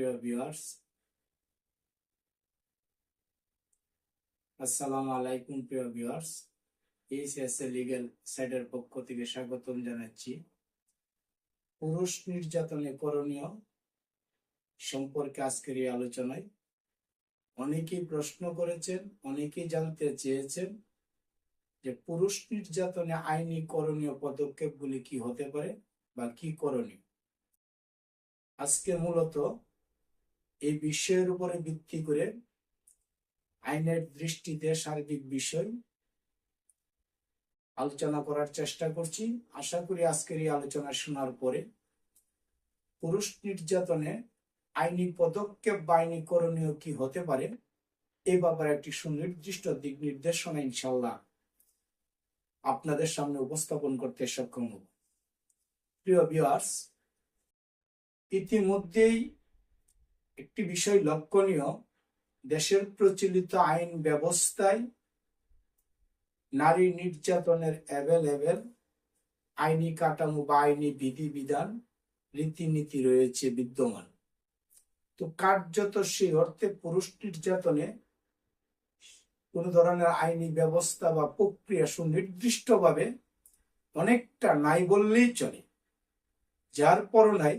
প্রিয় ভিউয়ার্স আসসালামু আলাইকুম প্রিয় ভিউয়ার্স এইচএসএ লিগ্যাল সাইডের পক্ষ থেকে স্বাগতম জানাচ্ছি। পুরুষ নির্যাতনে করণীয় সম্পর্কে আজকের এই আলোচনায় অনেকেই প্রশ্ন করেছেন, অনেকেই জানতে চেয়েছেন যে পুরুষ নির্যাতনে আইনি করণীয় পদক্ষেপগুলি কি হতে পারে বা কি করণীয়। আজকে মূলত এই বিষয়ের উপরে ভিত্তি করে আইনের দৃষ্টিতে সার্বিক বিষয় আলোচনা করার চেষ্টা করছি। আশা করি আজকের এই আলোচনা শোনার পরে পুরুষ নির্যাতনে আইনি পদক্ষেপ বা আইনি করণীয় কি হতে পারে, এ ব্যাপারে একটি সুনির্দিষ্ট দিক নির্দেশনা ইনশাল্লাহ আপনাদের সামনে উপস্থাপন করতে সক্ষম হব। প্রিয় ভিউয়ার্স ইতিমধ্যেই একটি বিষয় লক্ষণীয়। দেশের প্রচলিত আইন ব্যবস্থায় নারী নির্যাতনের অ্যাভেলেবেল আইনি কাঠামো বা আইনি বিধিবিধান, রীতিনীতি রয়েছে বিদ্যমান। তো কার্যত সেই অর্থে পুরুষ নির্যাতনে কোন ধরনের আইনি ব্যবস্থা বা প্রক্রিয়া সুনির্দিষ্টভাবে অনেকটা নাই বললেই চলে। যার পর নাই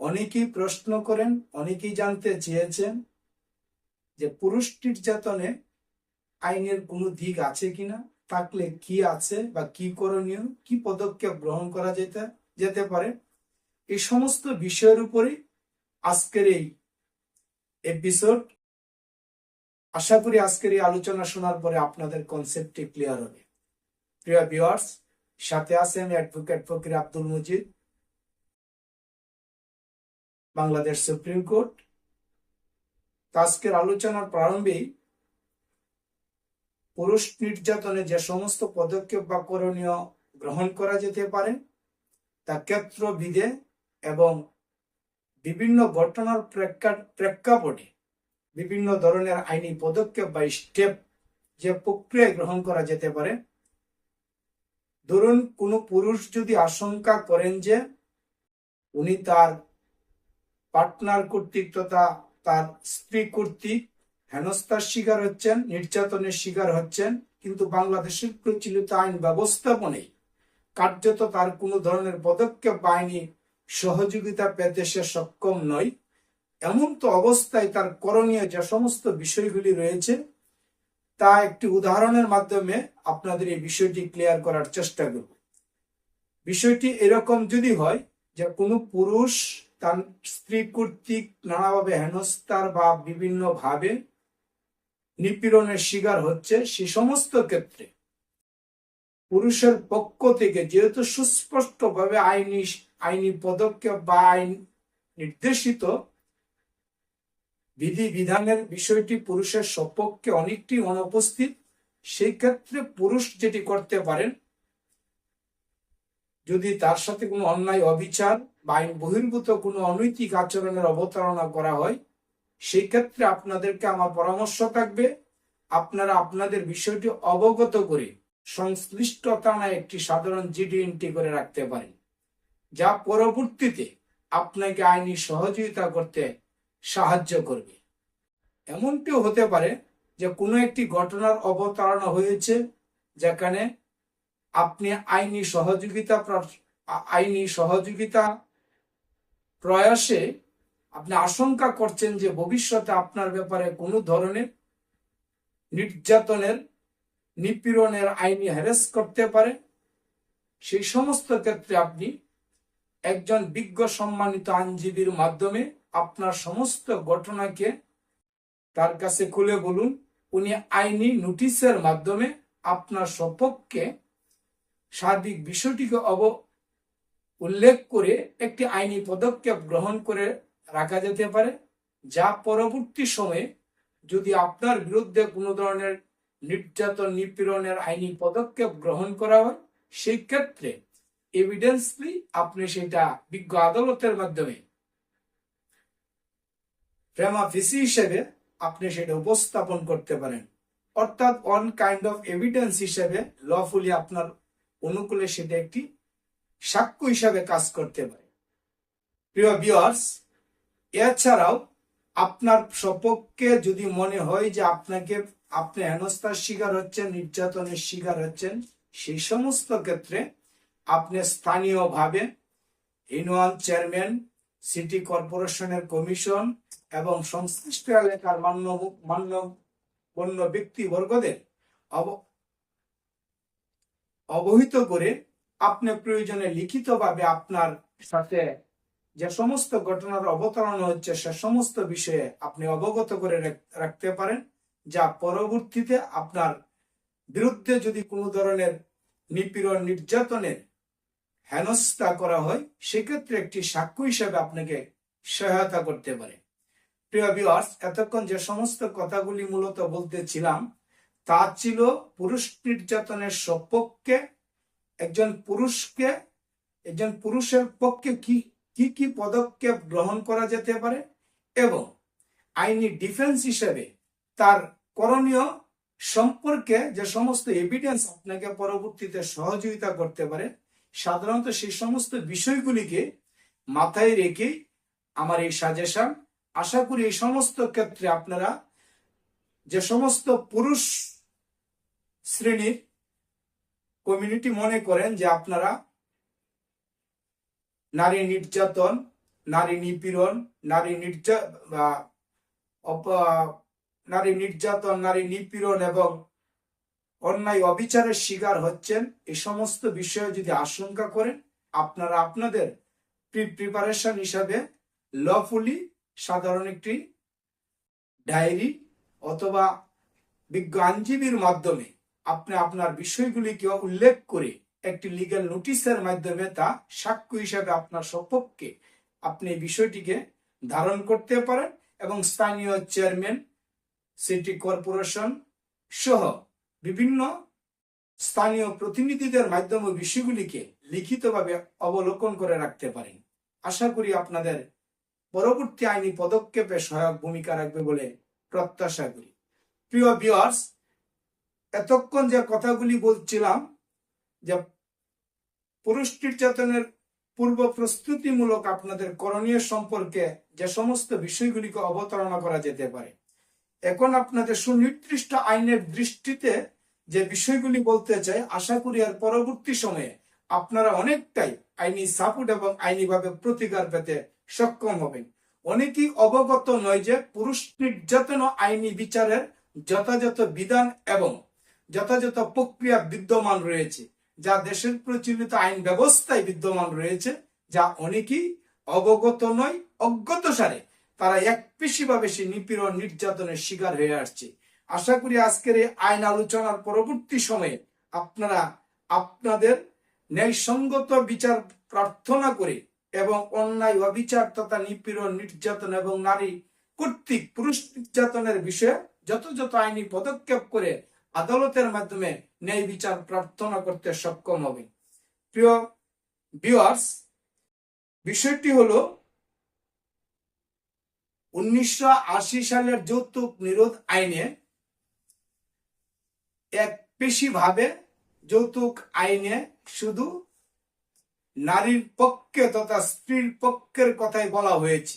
অনেকেই প্রশ্ন করেন, অনেকেই জানতে চেয়েছেন যে পুরুষ নির্যাতনে আইনের কোনো দিক আছে কিনা, থাকলে কি আছে বা কি করণীয়, কি পদক্ষেপ গ্রহণ করা যেতে যেতে পারে। এই সমস্ত বিষয়ের উপরে আজকের এই এপিসোড আশা করি আজকের এই আলোচনা শোনার পরে আপনাদের কনসেপ্টটি ক্লিয়ার হবে। প্রিয় ভিউয়ার্স সাথে আছেন advocate Fakir Abdul Mujid. Bangladesh supreme court. আজকের আলোচনার প্রারম্ভেই পুরুষ নির্যাতনে যে সমস্ত পদক্ষেপ বা করণীয় গ্রহণ করা যেতে পারে, তা ক্ষেত্রবিদে এবং বিভিন্ন ঘটনার প্রেক্ষাপটে বিভিন্ন ধরনের আইনি পদক্ষেপ বা স্টেপ যে প্রক্রিয়ায় গ্রহণ করা যেতে পারে। ধরুন, কোনো পুরুষ যদি আশঙ্কা করেন যে উনি তার পার্টনার কর্তৃক তথা তার স্ত্রী কর্তৃক হেনস্থার শিকার হচ্ছেন, নির্যাতনের শিকার হচ্ছেন, কিন্তু বাংলাদেশের প্রচলিত আইন ব্যবস্থাপনায় কার্যত তার কোনো ধরনের পদক্ষেপ বা আইনি সহযোগিতা পেতে সে সক্ষম নয়। এমন তো অবস্থায় তার করণীয় যে সমস্ত বিষয়গুলি রয়েছে, তা একটি উদাহরণের মাধ্যমে আপনাদের এই বিষয়টি ক্লিয়ার করার চেষ্টা করব। বিষয়টি এরকম যদি হয় যে কোনো পুরুষ তার স্ত্রী কর্তৃক নানাভাবে হেনস্থার বা বিভিন্ন ভাবে নিপীড়নের শিকার হচ্ছে সে সমস্ত ক্ষেত্রে। পুরুষের পক্ষ থেকে যেহেতু সুস্পষ্টভাবে আইনি আইনি পদক্ষেপ বা আইন নির্দেশিত, বিধি বিধানের বিষয়টি পুরুষের সপক্ষে অনেকটি অনুপস্থিত, সেই ক্ষেত্রে পুরুষ যেটি করতে পারেন যদি তার সাথে কোনো অন্যায়, অবিচার বা আইন বহির্ভূত কোনো অনৈতিক আচরণের অবতারণা করা হয়, সেই ক্ষেত্রে আপনাদেরকে আমার পরামর্শ থাকবে, আপনারা আপনাদের বিষয়টি অবগত করে সংশ্লিষ্ট থানায় একটি সাধারণ জিডি এন্ট্রি করে রাখতে পারেন, যা পরবর্তীতে আপনাকে আইনি সহযোগিতা করতে সাহায্য করবে। এমনটিও হতে পারে যে কোনো একটি ঘটনার অবতারণা হয়েছে, যেখানে আপনি আইনি সহযোগিতা আইনি সহযোগিতা প্রয়াসে আপনি আশঙ্কা করছেন যে ভবিষ্যতে আপনার ব্যাপারে কোনো ধরনের নির্যাতনের, নিপীড়নের আইনি হ্যারেস করতে পারে। সেই সমস্ত ক্ষেত্রে আপনি একজন বিজ্ঞ সম্মানিত আইনজীবীর মাধ্যমে আপনার সমস্ত ঘটনাকে তার কাছে খুলে বলুন। উনি আইনি নোটিশের মাধ্যমে আপনার সপক্ষে সার্বিক বিষয়টিকে অব উল্লেখ করে একটি আইনি পদক্ষেপ গ্রহণ করে রাখা যেতে পারে, যা পরবর্তী সময়ে যদি আপনার বিরুদ্ধে কোনো ধরনের নির্যাতন নিপীড়নের আইনি পদক্ষেপ গ্রহণ করা হয়, সেই ক্ষেত্রে এভিডেন্সলি আপনি সেটা বিজ্ঞ আদালতের মাধ্যমে প্রেমা ফিসি হিসেবে আপনি সেটা উপস্থাপন করতে পারেন। অর্থাৎ অন কাইন্ড অফ এভিডেন্স হিসেবে লফুলি আপনার অনুকূলে সেটা একটি সাক্ষ্য হিসাবে কাজ করতে পারে। প্রিয় বিয়ার্স এছাড়াও আপনার সপক্ষে যদি মনে হয় যে আপনাকে, আপনি হেনস্থার শিকার হচ্ছেন, নির্যাতনের শিকার হচ্ছেন, সেই সমস্ত ক্ষেত্রে আপনি স্থানীয়ভাবে ইউনিয়ন চেয়ারম্যান, সিটি কর্পোরেশনের কমিশন এবং সংশ্লিষ্ট এলাকার মান্য মান্য মান্যগণ্য ব্যক্তিবর্গদের অবহিত করে আপনি প্রয়োজনে লিখিতভাবে আপনার সাথে যে সমস্ত ঘটনার অবতারণ হচ্ছে, সে সমস্ত বিষয়ে আপনি অবগত করে রাখতে পারেন, যা পরবর্তীতে আপনার বিরুদ্ধে যদি কোনো ধরনের নিপীড়ন, নির্যাতনের হেনস্থা করা হয়, সেক্ষেত্রে একটি সাক্ষ্য হিসেবে আপনাকে সহায়তা করতে পারে। প্রিয় ভিউয়ার্স এতক্ষণ যে সমস্ত কথাগুলি মূলত বলতেছিলাম তা ছিল পুরুষ নির্যাতনের সপক্ষে। একজন পুরুষকে, একজন পুরুষের পক্ষে কি কি কি পদক্ষেপ গ্রহণ করা যেতে পারে এবং আইনি ডিফেন্স হিসেবে তার করণীয় সম্পর্কে যে সমস্ত এভিডেন্স আপনাকে পরবর্তীতে সহযোগিতা করতে পারে, সাধারণত সেই সমস্ত বিষয়গুলিকে মাথায় রেখে আমার এই সাজেশন আশা করি এই সমস্ত ক্ষেত্রে আপনারা যে সমস্ত পুরুষ শ্রেণির কমিউনিটি মনে করেন যে আপনারা নারী নির্যাতন, নারী নিপীড়ন, নারী নির্যা নারী নির্যাতন, নারী নিপীড়ন এবং অন্যায় অবিচারের শিকার হচ্ছেন এই সমস্ত বিষয়ে যদি আশঙ্কা করেন, আপনারা আপনাদের প্রিপারেশন হিসাবে লফুলি সাধারণ একটি ডায়েরি অথবা বিজ্ঞ আইনজীবীর মাধ্যমে আপনি আপনার বিষয়গুলিকে উল্লেখ করে একটি লিগ্যাল নোটিশের মাধ্যমে তা সাক্ষ্য হিসাবে আপনার সপক্ষে আপনি বিষয়টিকে ধারণ করতে পারেন এবং স্থানীয় চেয়ারম্যান সিটি কর্পোরেশন সহ বিভিন্ন স্থানীয় প্রতিনিধিদের মাধ্যমে বিষয়গুলিকে লিখিতভাবে অবলোকন করে রাখতে পারেন। আশা করি আপনাদের পরবর্তী আইনি পদক্ষেপে সহায়ক ভূমিকা রাখবে বলে প্রত্যাশা করি। প্রিয় ভিউয়ার্স এতক্ষণ যে কথাগুলি বলছিলাম, যে পুরুষ নির্যাতনের পূর্ব প্রস্তুতিমূলক আপনাদের করণীয় সম্পর্কে যে সমস্ত বিষয়গুলিকে অবতারণা করা যেতে পারে। এখন আপনাদের সুনির্দিষ্ট আইনের দৃষ্টিতে যে বিষয়গুলি বলতে চাই, আশা করি আর পরবর্তী সময়ে আপনারা অনেকটাই আইনি সাপোর্ট এবং আইনিভাবে প্রতিকার পেতে সক্ষম হবেন। অনেকেই অবগত নয় যে পুরুষ নির্যাতন আইনি বিচারের যথাযথ বিধান এবং যথাযথ প্রক্রিয়া বিদ্যমান রয়েছে, যা দেশের প্রচলিত আইন ব্যবস্থায় বিদ্যমান রয়েছে, যা অনেকেই অবগত নয়, অজ্ঞত সারে। তারা পেশিভাবে সে নিপীড়ন, নির্যাতনের শিকার হয়ে আসছে। আশা করি আজকের এই আইন আলোচনার পরবর্তী সময়ে আপনারা আপনাদের ন্যায়সঙ্গত বিচার প্রার্থনা করে এবং অন্যায়, অবিচার তথা নিপীড়ন, নির্যাতন এবং নারী কর্তৃক পুরুষ নির্যাতনের বিষয়ে যথাযথ আইনি পদক্ষেপ করে আদালতের মাধ্যমে ন্যায় বিচার প্রার্থনা করতে সক্ষম হবে। প্রিয় ভিউয়ার্স বিষয়টি হলো, উনিশশো সালের যৌতুক নিরোধ আইনে এক পেশি ভাবে যৌতুক আইনে শুধু নারীর পক্ষে তথা স্ত্রীর পক্ষের কথাই বলা হয়েছে।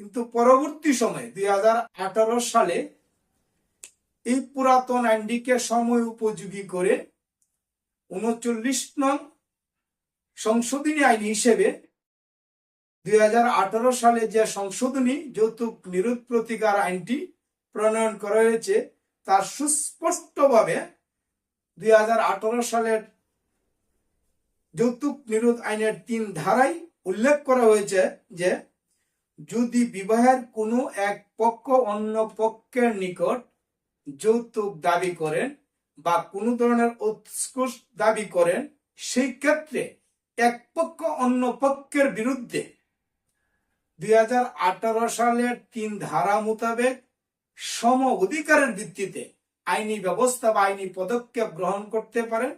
কিন্তু পরবর্তী সময়ে, দুই হাজার আঠারো সালে এই পুরাতন আইনটিকে সময় উপযোগী করে উনচল্লিশ নং সংশোধনী আইন হিসেবে দুই সালে যে সংশোধনী যৌতুক নিরোধ প্রতিকার আইনটি প্রণয়ন করা হয়েছে তার সুস্পষ্টভাবে দুই হাজার আঠারো সালের যৌতুক নিরোধ আইনের তিন ধারায় উল্লেখ করা হয়েছে যে, যদি বিবাহের কোনো এক পক্ষ অন্য পক্ষের নিকট যৌতুক দাবি করেন বা কোনো ধরনের উৎকোষ দাবি করেন, সেই ক্ষেত্রে এক পক্ষ অন্য পক্ষের বিরুদ্ধে দুই হাজার আঠেরো সালের তিন ধারা মোতাবেক সম অধিকারের ভিত্তিতে আইনি ব্যবস্থা বা আইনি পদক্ষেপ গ্রহণ করতে পারেন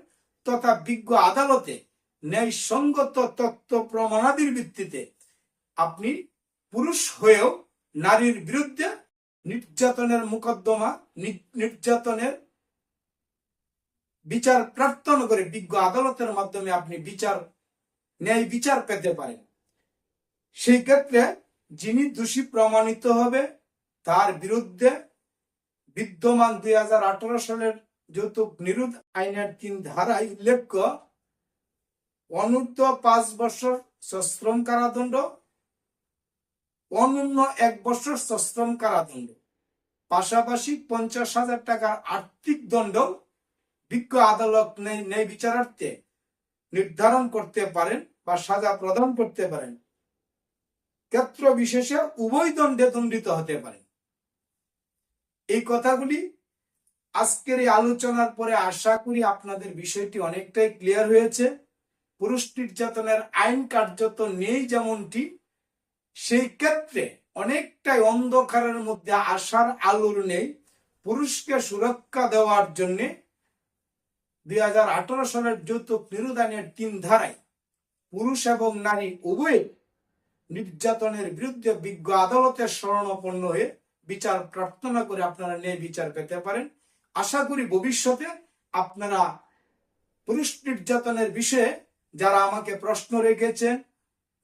তথা বিজ্ঞ আদালতে ন্যায়সঙ্গত তথ্য প্রমাণাদির ভিত্তিতে আপনি পুরুষ হয়েও নারীর বিরুদ্ধে নির্যাতনের মোকদ্দমা নির্যাতনের বিচার প্রার্থনা করে বিজ্ঞ আদালতের মাধ্যমে আপনি বিচার, ন্যায় বিচার পেতে পারেন। সেই ক্ষেত্রে যিনি দোষী প্রমাণিত হবে, তার বিরুদ্ধে বিদ্যমান দুই হাজার আঠারো সালের যৌতুক নিরোধ আইনের তিন ধারায় উল্লেখ্য, অনূর্ধ্ব পাঁচ বছর সশ্রম কারাদণ্ড, অনূন্য এক বছর সশ্রম কারাদণ্ড। পাশাপাশি পঞ্চাশ হাজার টাকার আর্থিক দণ্ড বিজ্ঞ আদালত ন্যায় বিচারার্থে নির্ধারণ করতে পারেন বা সাজা প্রদান করতে পারেন। ক্ষেত্র বিশেষে উভয় দণ্ডে দণ্ডিত হতে পারেন এই কথাগুলি আজকের এই আলোচনার পরে আশা করি আপনাদের বিষয়টি অনেকটাই ক্লিয়ার হয়েছে। পুরুষ নির্যাতনের আইন কার্যত নেই যেমনটি, সেই ক্ষেত্রে অনেকটাই অন্ধকারের মধ্যে আসার আলোর নেই। পুরুষকে সুরক্ষা দেওয়ার জন্য দুই হাজার আঠেরো সালের যৌতুক নিরোধানের তিন ধারায় পুরুষ এবং নারী উভয় নির্যাতনের বিরুদ্ধে বিজ্ঞ আদালতের শরণাপন্ন হয়ে বিচার প্রার্থনা করে আপনারা ন্যায় বিচার পেতে পারেন। আশা করি ভবিষ্যতে আপনারা পুরুষ নির্যাতনের বিষয়ে যারা আমাকে প্রশ্ন রেখেছেন,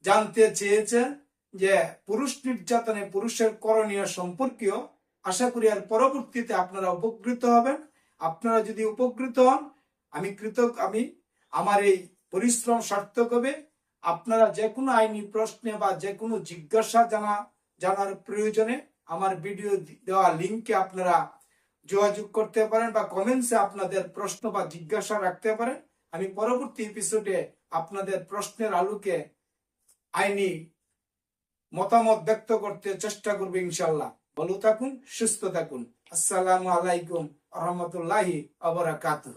জানতে চেয়েছেন যে পুরুষ নির্যাতনে পুরুষের করণীয় সম্পর্কীয়, আশা করি আর পরবর্তীতে আপনারা উপকৃত হবেন। আপনারা যদি উপকৃত হন, আমি কৃত আমি আমার এই পরিশ্রম সার্থক হবে। আপনারা যে কোনো আইনি প্রশ্নে বা যে কোনো জিজ্ঞাসা জানা, জানার প্রয়োজনে আমার ভিডিও দেওয়া লিঙ্কে আপনারা যোগাযোগ করতে পারেন বা কমেন্টসে আপনাদের প্রশ্ন বা জিজ্ঞাসা রাখতে পারেন। আমি পরবর্তী এপিসোডে আপনাদের প্রশ্নের আলোকে আইনি মতামত ব্যক্ত করতে চেষ্টা করবে ইনশাল্লাহ ভালো থাকুন সুস্থ থাকুন। আসসালামু আলাইকুম রহমতুল্লাহি আবরাকাতুহ